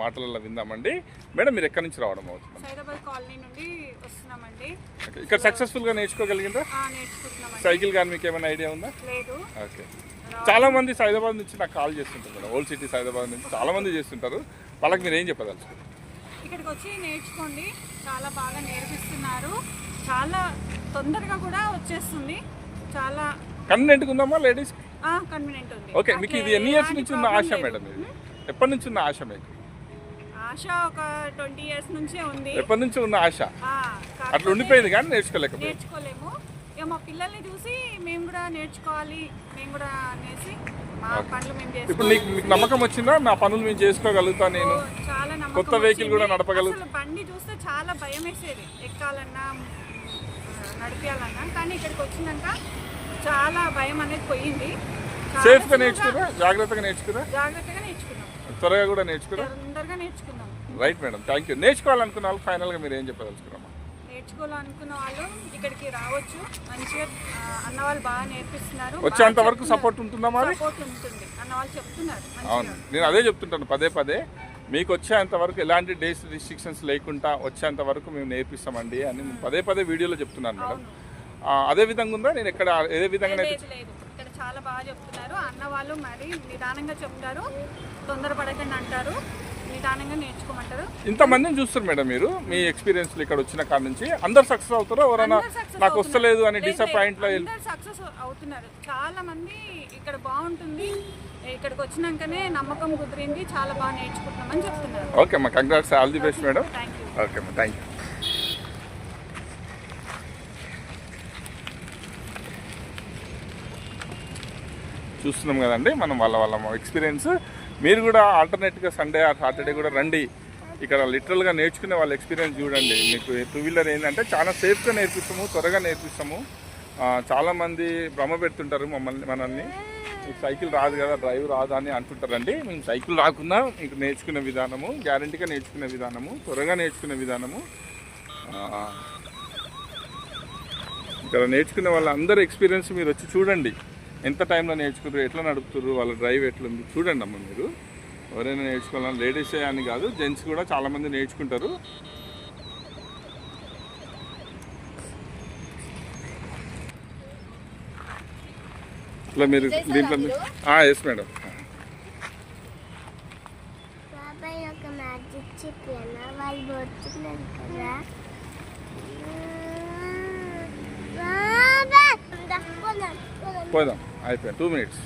మాటలలో విందామండి. మేడం మీరు ఎక్కడి నుంచి రావడం అవుతుంది సైదాబాద్ కాలనీ నుండి వస్తున్నామండి. ఓకే. ఇక్కడ సక్సెస్ఫుల్గా నేర్చుకోగలిగిందా? ఆ, నేర్చుకుంటున్నామండి. సైకిల్ కానీ మీకు ఏమైనా ఐడియా ఉందా? లేదు. ఓకే. చాలా మంది సైదాబాద్ నుంచి నాకు కాల్ చేస్తుంటారు మేడం. ఓల్డ్ సిటీ సైదాబాద్ నుంచి చాలా మంది చేస్తుంటారు. వాళ్ళకి మీరు ఏం చెప్పదలుచుకోండి ఇక్కడికి వచ్చి నేర్చుకోండి. చాలా బాగా నేర్పిస్తున్నారు. చాలా తొందరగా కూడా వచ్చేస్తుంది. చాలా కన్వీనెంట్గా ఉందమ్మా లేడీస్ కన్వీనియంట్ ఉంది. ఓకే మీకు ఇది ఎన్ని ఇయర్స్ నుంచి ఉన్న ఆశ మేడం ఇది? ఎప్పటి నుంచి ఉన్న ఆశ మీకు? ఆశ ఒక ట్వంటీ ఇయర్స్ నుంచే ఉంది. ఎప్పటి నుంచి ఉన్న ఆశ? ఆ, కాకపోతే అట్లా ఉండిపోయింది కానీ నేర్చుకోలేకపోయింది. నేర్చుకోలేము. ఇక మా పిల్లల్ని చూసి మేము కూడా నేర్చుకోవాలి మేము కూడా అనేసి మా పనులు మేము ఇప్పుడు చేసుకోవాలి. నీకు మీకు నమ్మకం వచ్చిందా? నా పనులు మేము చేసుకోగలుగుతా నేను? చాలా నమ్మకం కొత్త వెహికల్ కూడా. నడపగలుగు- అసలు బండి చూస్తే చాలా భయం వేసేది. ఎక్కాలన్నా నడిపించాలన్నా కానీ ఇక్కడికి వచ్చినాక చాలా భయం అనేది పోయింది. చాలా సేఫ్గా సులువుగా, నేర్చుకురా జాగ్రత్తగా నేర్చుకురా జాగ్రత్తగా నేర్చుకున్నాం. త్వరగా కూడా నేర్చుకున్నాం. రైట్ మేడం థ్యాంక్ యూ నేర్చుకోవాలనుకున్న వాళ్ళు ఫైనల్గా మీరు ఏం చెప్పదలుచుకున్నామా నేర్చుకోవాలనుకున్న వాళ్ళు ఇక్కడికి రావచ్చు. మంచిగా అన్న వాళ్ళు బాగా నేర్పిస్తున్నారు. వచ్చేంత వరకు సపోర్ట్ ఉంటుందా మరి? సపోర్ట్ ఉంటుంది. అన్న వాళ్ళు చెప్తున్నారు అవును. నేను అదే చెప్తుంటాను పదే పదే. మీకు వచ్చేంత వరకు ఎలాంటి డేస్ రిస్ట్రిక్షన్స్ లేకుండా వచ్చేంత వరకు మేము నేర్పిస్తామండి అని పదే పదే వీడియోలో చెప్తున్నాను మేడం అదే విధంగా ఉందా? నేను ఎక్కడ ఏ విధంగా ఇక్కడ చాలా బాగా చెప్తున్నారు. అన్న వాళ్ళు మరి నిదానంగా చెప్తారు. తొందరపడకండి అంటారు. నిదానంగా నేర్చుకోమంటారు. ఇంతమందిని చూస్తారు మేడం మీరు. మీ ఎక్స్పీరియన్స్ ఇక్కడ వచ్చిన కాడ నుంచి. అందరు సక్సెస్ అవుతారో? ఎవరైనా నాకు వస్తలేదు అని అందరు సక్సెస్ అవుతున్నారు. చాలా మంది ఇక్కడ బాగుంటుంది. ఇక్కడికి వచ్చినాకనే నమ్మకం కుదిరింది. చాలా బాగా నేర్చుకుంటున్నామని చెప్తున్నారు. ఓకే అమ్మా congrats all the best madam thank you okay అమ్మా థ్యాంక్ యూ చూస్తున్నాం కదండి. మనం వాళ్ళ వాళ్ళ ఎక్స్పీరియన్స్ మీరు కూడా ఆల్టర్నేట్గా సండే ఆర్ సాటర్డే కూడా రండి. ఇక్కడ లిటరల్గా నేర్చుకునే వాళ్ళ ఎక్స్పీరియన్స్ చూడండి. మీకు టూ వీలర్ ఏంటంటే చాలా సేఫ్గా నేర్పిస్తాము త్వరగా నేర్పిస్తాము. చాలామంది భ్రమ పెడుతుంటారు మమ్మల్ని మనల్ని. మీకు సైకిల్ రాదు కదా డ్రైవ్ రాదు అని అంటుంటారండి. మేము సైకిల్ రాకుండా మీకు నేర్చుకునే విధానము గ్యారంటీగా నేర్చుకునే విధానము త్వరగా నేర్చుకునే విధానము. ఇక్కడ నేర్చుకునే వాళ్ళ అందరి ఎక్స్పీరియన్స్ మీరు వచ్చి చూడండి. ఎంత టైంలో నేర్చుకుంటారు ఎట్లా నడుపుతారు వాళ్ళ డ్రైవ్ ఎట్లుంది చూడండి అమ్మ మీరు. ఎవరైనా నేర్చుకోవాలని లేడీసే అని కాదు జెంట్స్ కూడా చాలామంది నేర్చుకుంటారు. ఇట్లా మీరు దీంట్లో ఎస్ మేడం బాబాయ్ ఒక మ్యాజిక్ చెప్పాను? వాళ్ళు పోతున్నారు కదా బాబాయ్ పోదాం అయిపోయింది. Two minutes